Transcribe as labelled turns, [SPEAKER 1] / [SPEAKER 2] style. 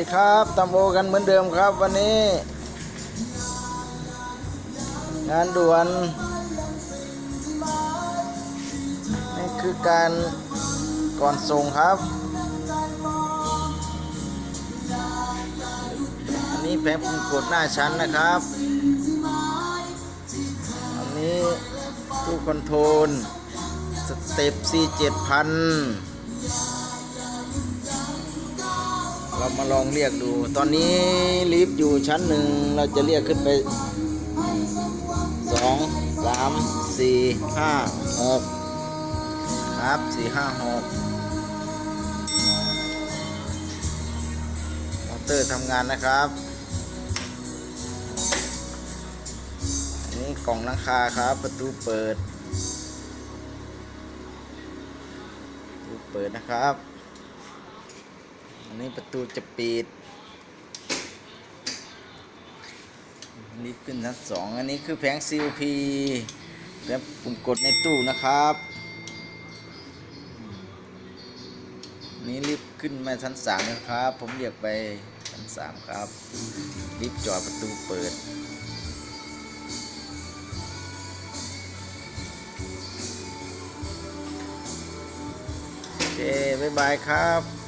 [SPEAKER 1] ดีครับตำโอกันเหมือนเดิมครับวันนี้ งานด่วนนี่คือการก่อนส่งครับ อันนี้แผงปุ่มกดหน้าชั้นนะครับ อันนี้ตู้คอนโทรลสเต็ป C7000 มาลองเรียกดู ตอนนี้ลิฟต์อยู่ชั้นหนึ่งเราจะเรียกขึ้นไปสองสามสี่ห้าหกครับสี่ห้าหกมอเตอร์ทำงานนะครับนนี้กล่องลังคาครับ ประตูเปิด ประตูเปิดนะครับ อันนี้ประตูจะปิดลิฟต์ขึ้นชั้นสองอันนี้คือแผง COP แผงปุ่มกดในตู้นะครับนนี้ลิฟต์ขึ้นมาชั้นสามนะครับ ผมเรียกไปชั้นสามครับลิฟต์จอดประตูเปิดโอเคบ๊ายบายครับ